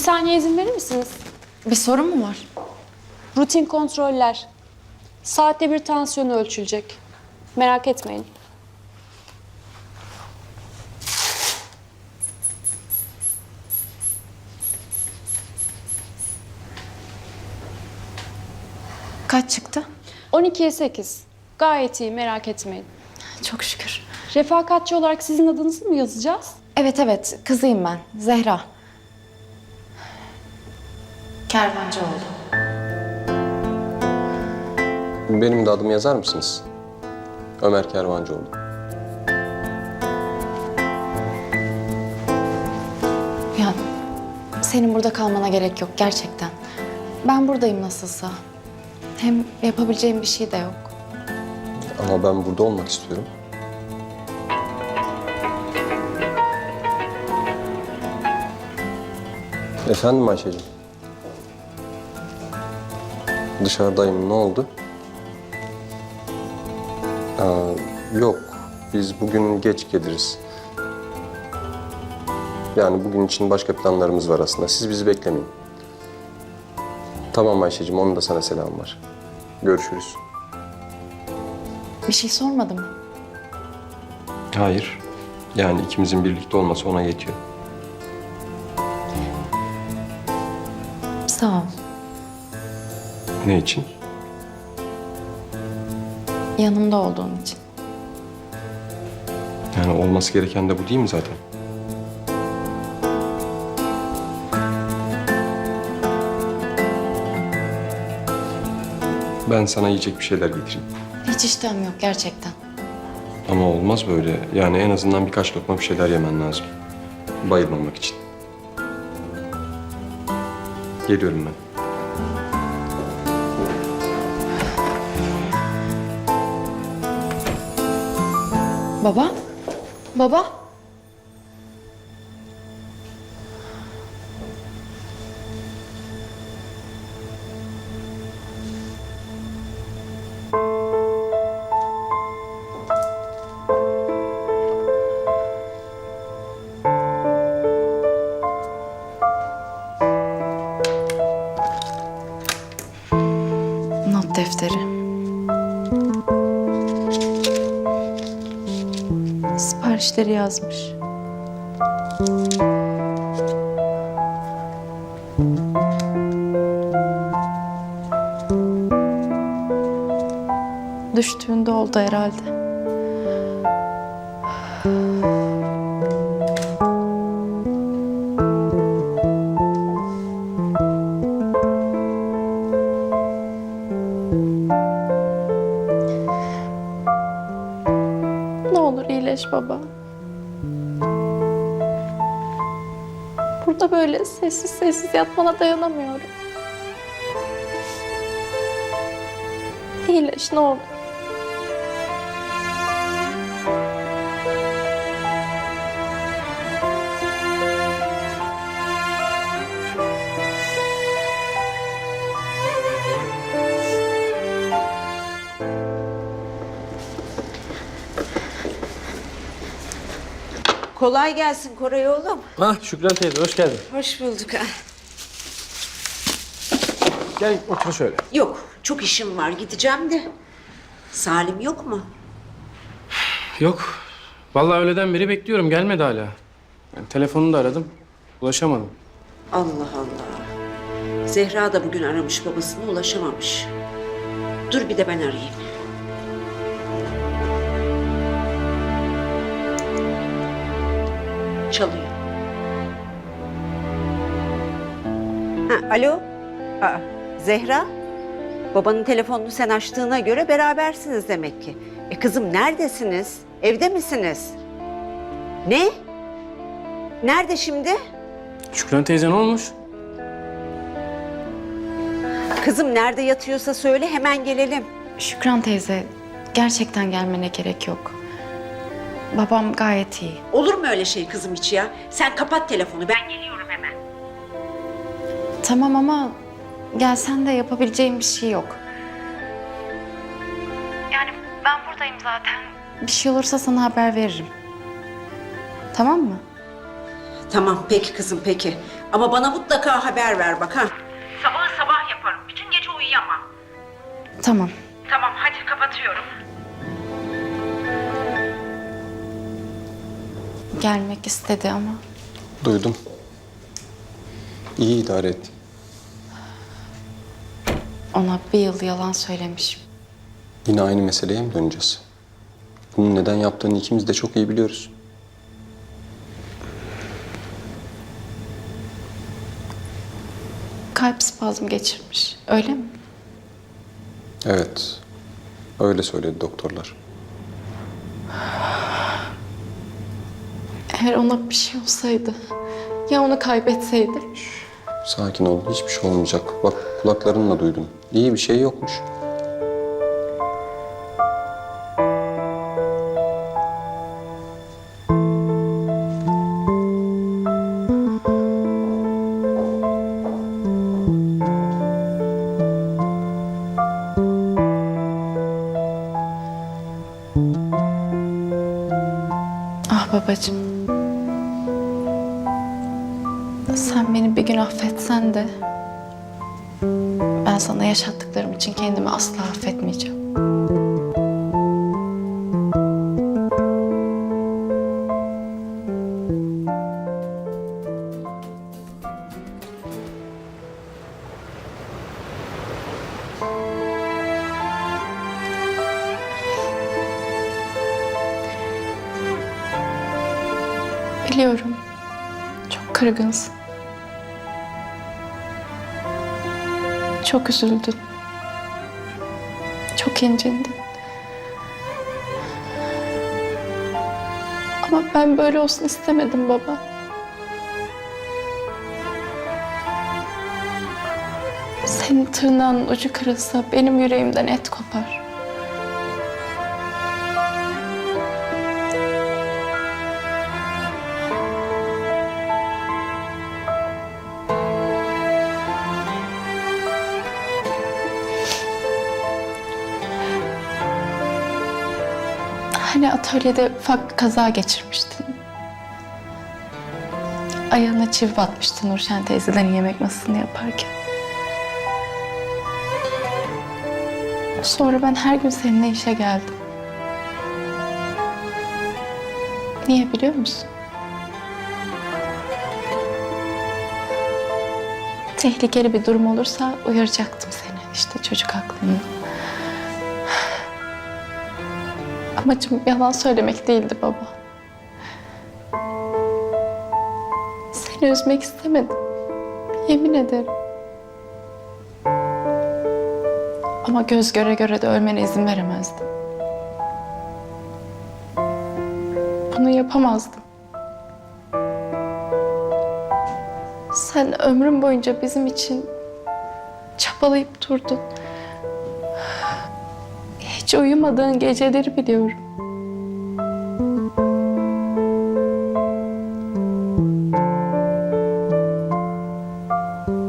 saniye izin verir misiniz? Bir sorun mu var? Rutin kontroller. Saatte bir tansiyonu ölçülecek. Merak etmeyin. Kaç çıktı? 12'ye 8. Gayet iyi merak etmeyin. Çok şükür. Refakatçi olarak sizin adınızı mı yazacağız? Evet evet kızıyım ben. Zehra. Kervancıoğlu. Benim de adımı yazar mısınız? Ömer Kervancıoğlu. Ya senin burada kalmana gerek yok gerçekten. Ben buradayım nasılsa. Hem yapabileceğim bir şey de yok. Ama ben burada olmak istiyorum. Efendim Ayşe'cim? Dışarıdayım. Ne oldu? Aa, yok. Biz bugün geç geliriz. Yani bugün için başka planlarımız var aslında. Siz bizi beklemeyin. Tamam Ayşe'cim. Onun da sana selam var. Görüşürüz. Bir şey sormadım mı? Hayır. Yani ikimizin birlikte olması ona yetiyor. Ne için? Yanımda olduğun için. Yani olması gereken de bu değil mi zaten? Ben sana yiyecek bir şeyler getireyim. Hiç iştahım yok gerçekten. Ama olmaz böyle. Yani en azından birkaç lokma bir şeyler yemen lazım. Bayılmamak için. Geliyorum ben. Baba? Baba? Not defteri. Siparişleri yazmış. Düştüğünde oldu herhalde. Böyle sessiz sessiz yatmana dayanamıyorum. İyileş ne olur. Kolay gelsin Koray oğlum. Ah Şükran teyze hoş geldin. Hoş bulduk. ha. Gel otur şöyle. Yok, çok işim var. Gideceğim de. Salim yok mu? Yok. Vallahi öğleden beri bekliyorum gelmedi hala. Yani telefonunu da aradım. Ulaşamadım. Allah Allah. Zehra da bugün aramış babasını ulaşamamış. Dur bir de ben arayayım. Çalıyor. Ha, alo. Aa, Zehra. Babanın telefonunu sen açtığına göre berabersiniz demek ki. E kızım neredesiniz? Evde misiniz? Ne? Nerede şimdi? Şükran teyze ne olmuş? Kızım nerede yatıyorsa söyle hemen gelelim. Şükran teyze gerçekten gelmene gerek yok. Babam gayet iyi. Olur mu öyle şey kızım hiç ya? Sen kapat telefonu ben geliyorum hemen. Tamam ama gelsen de yapabileceğim bir şey yok. Yani ben buradayım zaten. Bir şey olursa sana haber veririm. Tamam mı? Tamam peki kızım peki. Ama bana mutlaka haber ver bak ha. Sabah sabah yaparım. Bütün gece uyuyamam. Tamam. Tamam hadi kapatıyorum. Gelmek istedi ama Duydum. İyi idare ettin. ona bir yıl yalan söylemişim. Yine aynı meseleye mi döneceğiz? Bunun neden yaptığını ikimiz de çok iyi biliyoruz. Kalp spazmı geçirmiş. Öyle mi? Evet. Öyle söyledi doktorlar. Eğer ona bir şey olsaydı, ya onu kaybetseydi? Sakin ol. Hiçbir şey olmayacak. Bak kulaklarınla duydun. İyi bir şey yokmuş. Ah babacığım. Bir gün affetsen de ben sana yaşattıklarım için kendimi asla affetmeyeceğim. Biliyorum. Çok kırgınsın. Çok üzüldün. Çok incindin. Ama ben böyle olsun istemedim baba. Senin tırnağının ucu kırılsa benim yüreğimden et kopar. Atölyede ufak bir kaza geçirmiştin. Ayağına çivi batmıştı Nurşen teyzelerin yemek masasını yaparken. Sonra ben her gün seninle işe geldim. Niye biliyor musun? Tehlikeli bir durum olursa uyaracaktım seni. İşte çocuk aklımda. Amacım yalan söylemek değildi baba. Seni üzmek istemedim. Yemin ederim. Ama göz göre göre de ölmene izin veremezdim. Bunu yapamazdım. Sen ömrün boyunca bizim için çabalayıp durdun. Hiç uyumadığın geceleri biliyorum.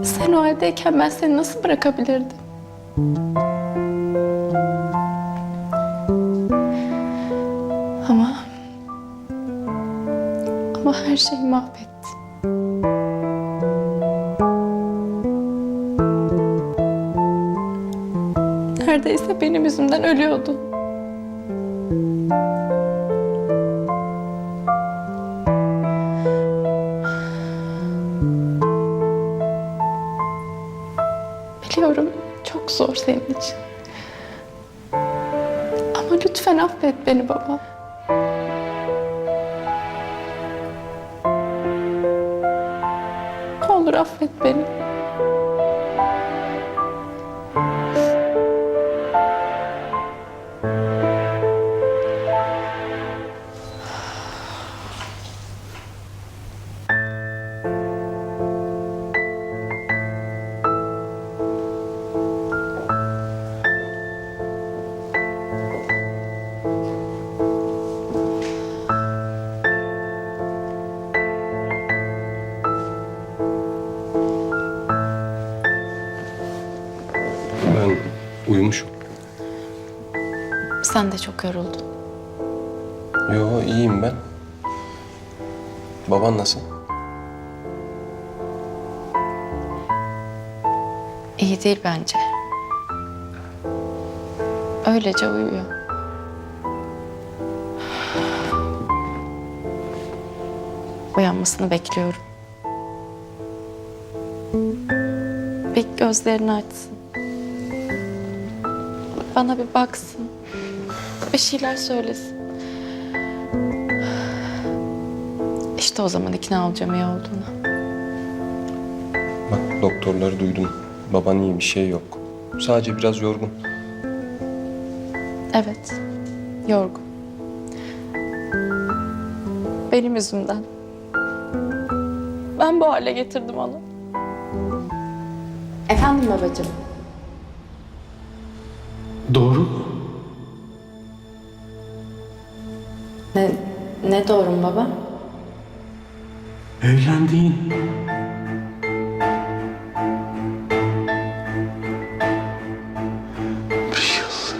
Sen o haldeyken ben seni nasıl bırakabilirdim? Ama... Ama her şeyi mahvettin. Neredeyse benim yüzümden ölüyordun. Biliyorum çok zor senin için. Ama lütfen affet beni baba. Ne olur affet beni. Sen de çok yoruldun. Yo iyiyim ben. Baban nasıl? İyi değil bence. Öylece uyuyor. Uyanmasını bekliyorum. Bir gözlerini açsın. Bana bir baksın. Bir şeyler söylesin. İşte o zaman ikna olacağım iyi olduğunu. Bak doktorları duydum. Baban iyi bir şey yok. Sadece biraz yorgun. Evet, yorgun. Benim yüzümden. Ben bu hale getirdim onu. Efendim babacığım. Doğru. Ne doğrum baba? Evlendiğin. Bir yıl.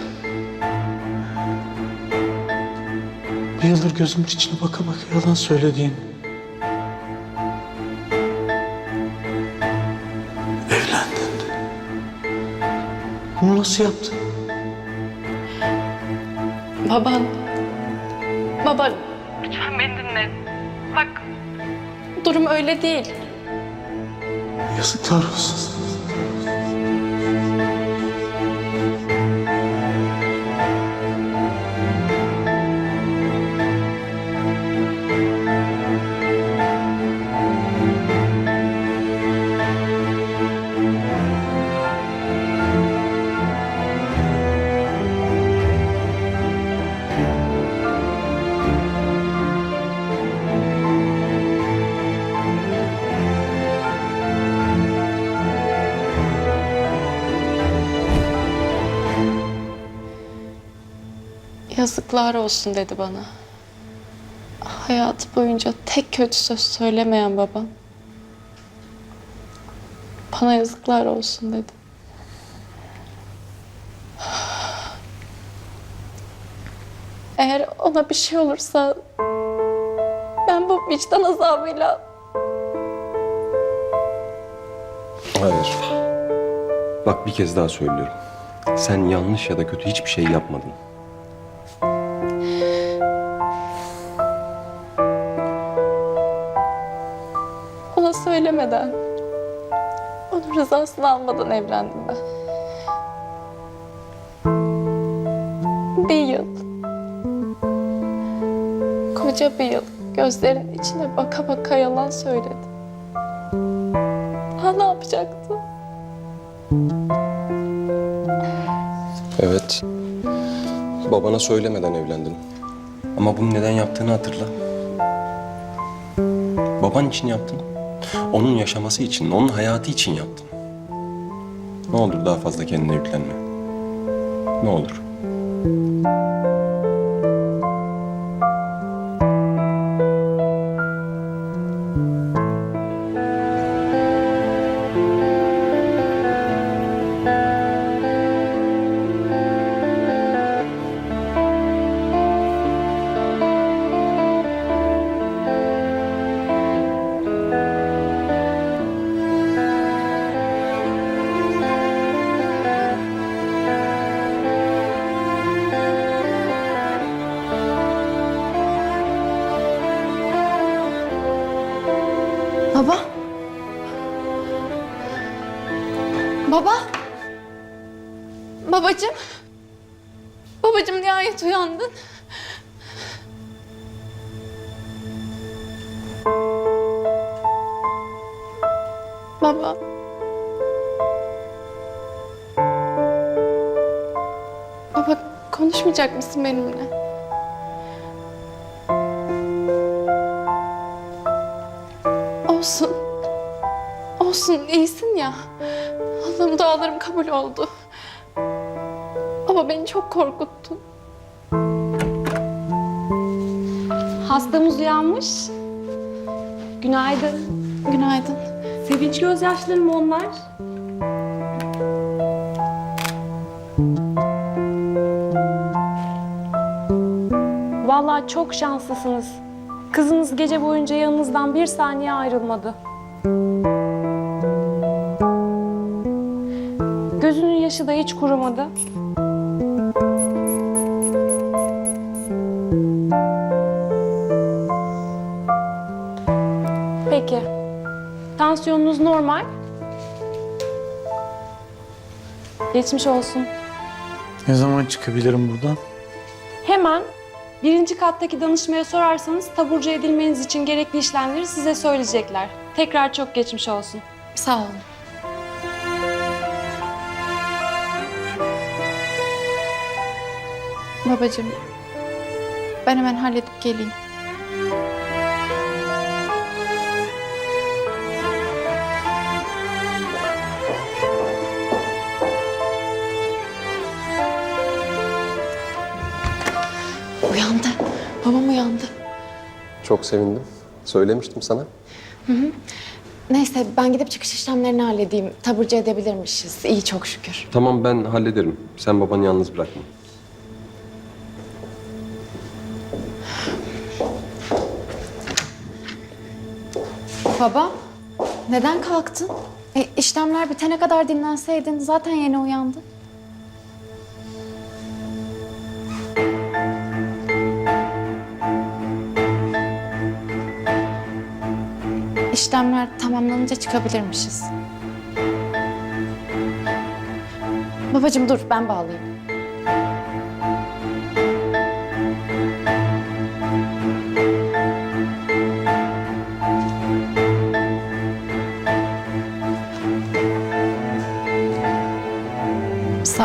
Bir yıldır gözümün içine baka baka yalan söylediğin. Evlendin. Bunu nasıl yaptın? Baban. Baba, Lütfen beni dinle. Bak durum öyle değil. Yazıklar olsun. Yazıklar olsun dedi bana. Hayatı boyunca tek kötü söz söylemeyen babam. Bana yazıklar olsun dedi. Eğer ona bir şey olursa ben bu vicdan azabıyla Hayır. Bak bir kez daha söylüyorum. Sen yanlış ya da kötü hiçbir şey yapmadın. Ona söylemeden, onun rızasını almadan evlendim ben. Bir yıl. Koca bir yıl gözlerin içine baka baka yalan söyledi. Daha ne yapacaktı? Evet. Babana söylemeden evlendin. Ama bunu neden yaptığını hatırla. Baban için yaptın. Onun yaşaması için, onun hayatı için yaptın. Ne olur daha fazla kendine yüklenme. Ne olur. Baba. Babacığım. Babacığım nihayet uyandın. Baba. Baba konuşmayacak mısın benimle? Olsun. Olsun iyisin ya. Allah'ım dualarım kabul oldu. Ama beni çok korkuttun. Hastamız uyanmış. Günaydın. Günaydın. Sevinç gözyaşları mı onlar? Vallahi çok şanslısınız. Kızınız gece boyunca yanınızdan bir saniye ayrılmadı. Yaşı da hiç kurumadı. Peki. Tansiyonunuz normal. Geçmiş olsun. Ne zaman çıkabilirim buradan? Hemen birinci kattaki danışmaya sorarsanız taburcu edilmeniz için gerekli işlemleri size söyleyecekler. Tekrar çok geçmiş olsun. Sağ olun. Babacığım, ben hemen halledip geleyim. Uyandı. Babam uyandı. Çok sevindim. Söylemiştim sana. Neyse ben gidip çıkış işlemlerini halledeyim. Taburcu edebilirmişiz. İyi çok şükür. Tamam ben hallederim. Sen babanı yalnız bırakma. Baba, neden kalktın? E, işlemler bitene kadar dinlenseydin zaten yeni uyandın. İşlemler tamamlanınca çıkabilirmişiz. Babacığım dur ben bağlayayım.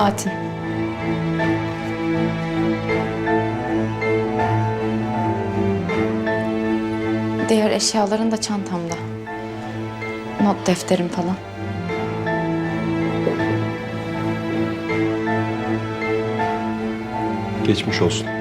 Saatin. Diğer eşyaların da çantamda. Not defterim falan. Geçmiş olsun.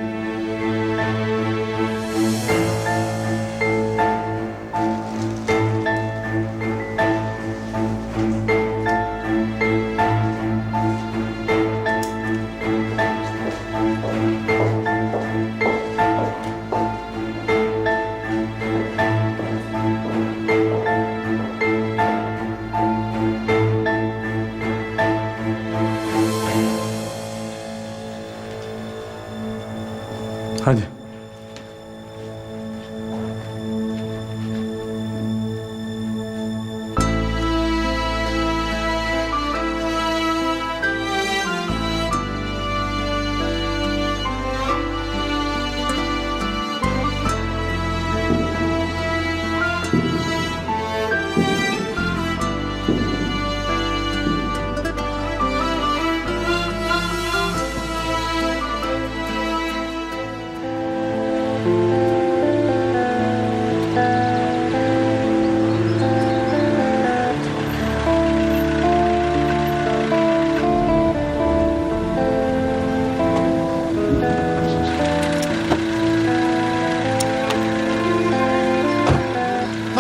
Hadi.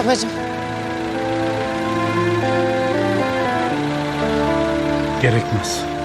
Babacığım. Gerekmez.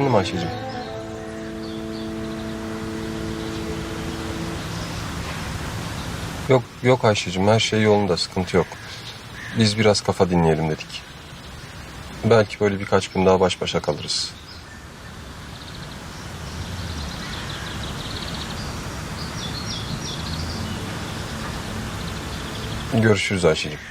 Efendim Ayşe'cim. Yok yok Ayşe'cim her şey yolunda sıkıntı yok. Biz biraz kafa dinleyelim dedik. Belki böyle birkaç gün daha baş başa kalırız. Görüşürüz Ayşe'cim.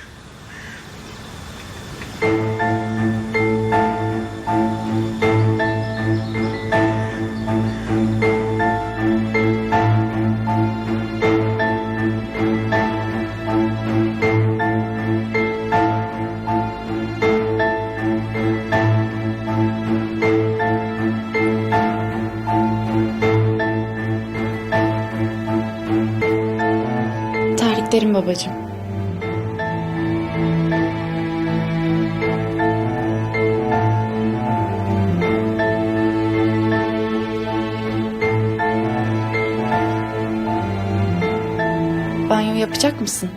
Banyo yapacak mısın?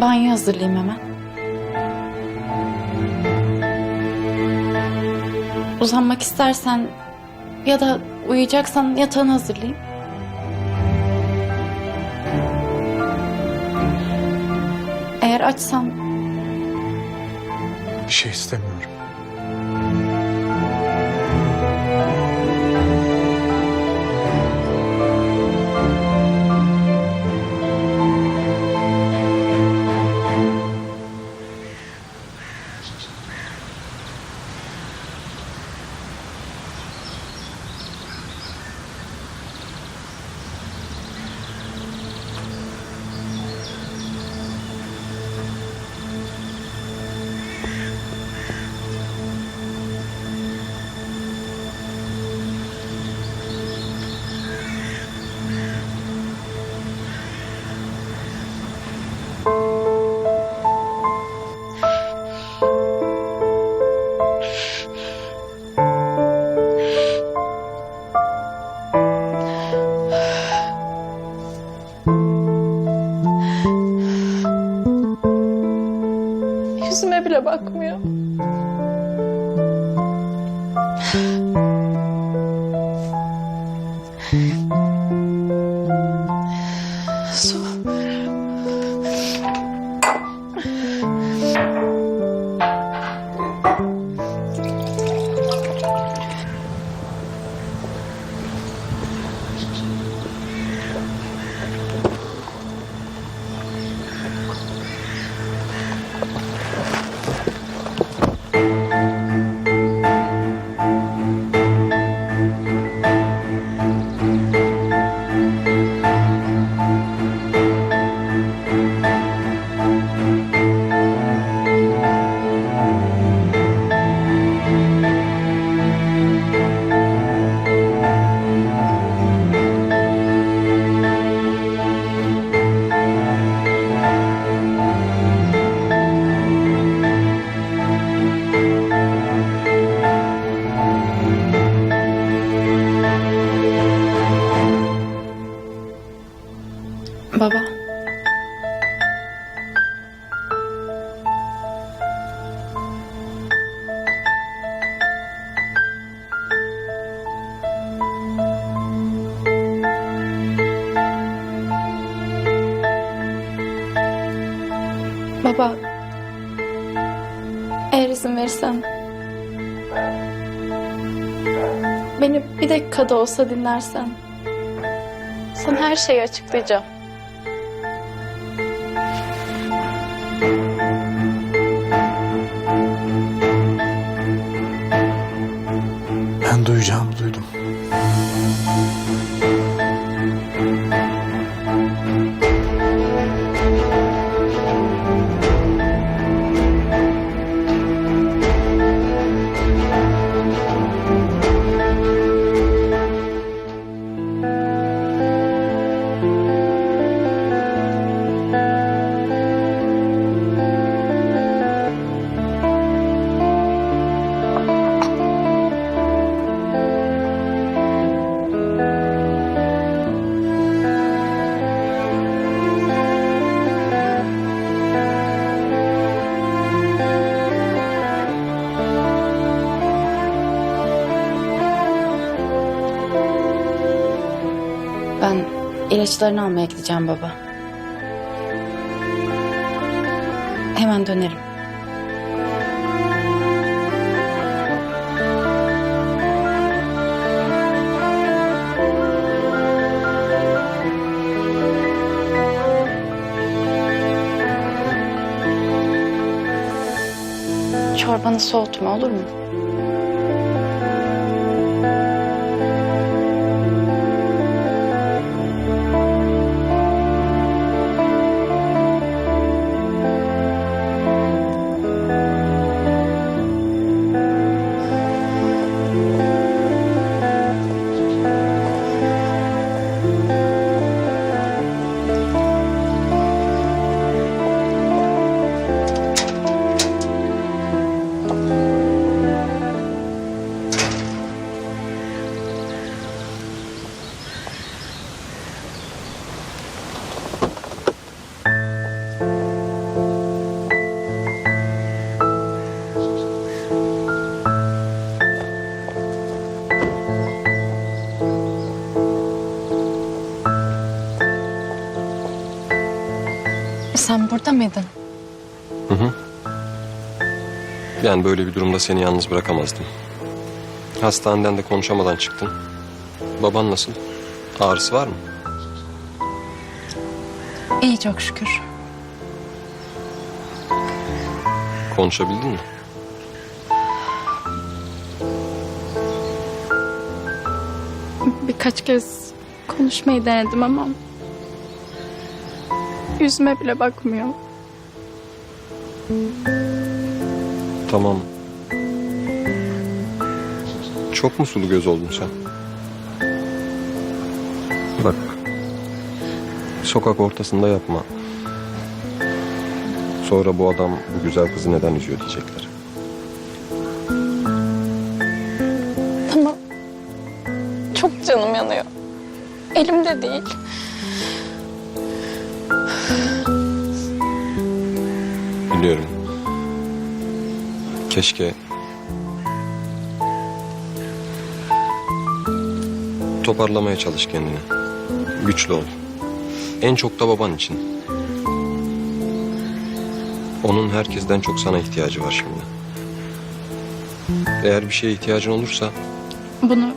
Banyo hazırlayayım hemen. Uzanmak istersen ya da uyuyacaksan yatağını hazırlayayım. Eğer açsam Bir şey istemiyorum. Beni bir dakika da olsa dinlersen. Sana her şeyi açıklayacağım. İlaçlarını almaya gideceğim baba. Hemen dönerim. Çorbanı soğutma olur mu? Sen burada mıydın? Yani böyle bir durumda seni yalnız bırakamazdım. Hastaneden de konuşamadan çıktın. Baban nasıl? Ağrısı var mı? İyi çok şükür. Konuşabildin mi? Birkaç kez konuşmayı denedim ama yüzüme bile bakmıyor. Tamam. Çok mu sulu göz oldun sen? Bak. Sokak ortasında yapma. Sonra bu adam bu güzel kızı neden üzüyor diyecekler. Ama çok canım yanıyor. Elimde değil. Biliyorum. Keşke... Toparlamaya çalış kendini. Güçlü ol. En çok da baban için. Onun herkesten çok sana ihtiyacı var şimdi. Eğer bir şeye ihtiyacın olursa Bunu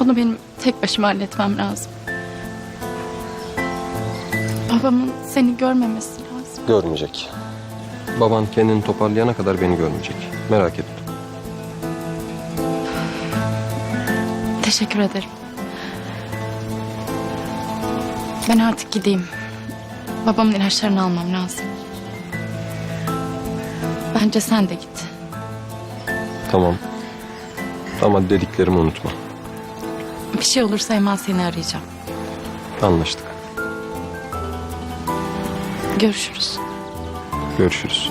bunu benim tek başıma halletmem lazım. Babamın seni görmemesi. Görmeyecek. Baban kendini toparlayana kadar beni görmeyecek. Merak etme. Teşekkür ederim. Ben artık gideyim. Babamın ilaçlarını almam lazım. Bence sen de git. Tamam. Ama dediklerimi unutma. Bir şey olursa hemen seni arayacağım. Anlaştık. Görüşürüz. Görüşürüz.